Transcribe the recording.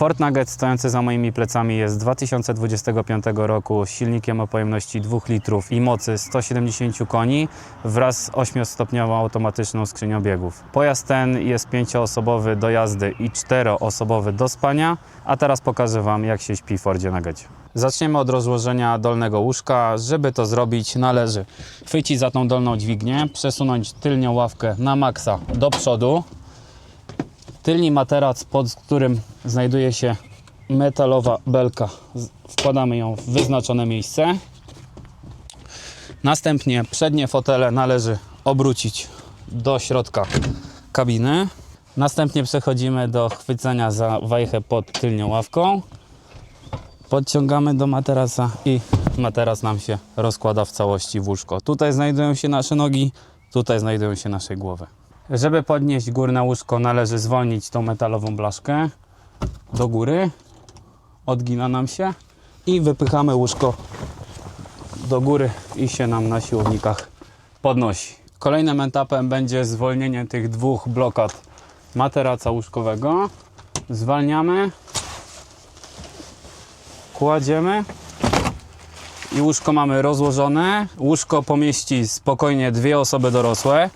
Ford Nugget stojący za moimi plecami jest z 2025 roku z silnikiem o pojemności 2 litrów i mocy 170 koni wraz z 8-stopniową automatyczną skrzynią biegów. Pojazd ten jest 5-osobowy do jazdy i 4-osobowy do spania, a teraz pokażę Wam jak się śpi w Fordzie Nuggetie. Zaczniemy od rozłożenia dolnego łóżka. Żeby to zrobić należy chwycić za tą dolną dźwignię, przesunąć tylnią ławkę na maksa do przodu, Tylni materac, pod którym znajduje się metalowa belka. Wkładamy ją w wyznaczone miejsce. Następnie przednie fotele należy obrócić do środka kabiny. Następnie przechodzimy do chwycenia za wajchę pod tylnią ławką. Podciągamy do materaca i materac nam się rozkłada w całości w łóżko. Tutaj znajdują się nasze nogi, tutaj znajdują się nasze głowy. Żeby podnieść górne łóżko, należy zwolnić tą metalową blaszkę do góry. Odgina nam się i wypychamy łóżko do góry i się nam na siłownikach podnosi. Kolejnym etapem będzie zwolnienie tych dwóch blokad materaca łóżkowego. Zwalniamy, kładziemy i łóżko mamy rozłożone. Łóżko pomieści spokojnie dwie osoby dorosłe.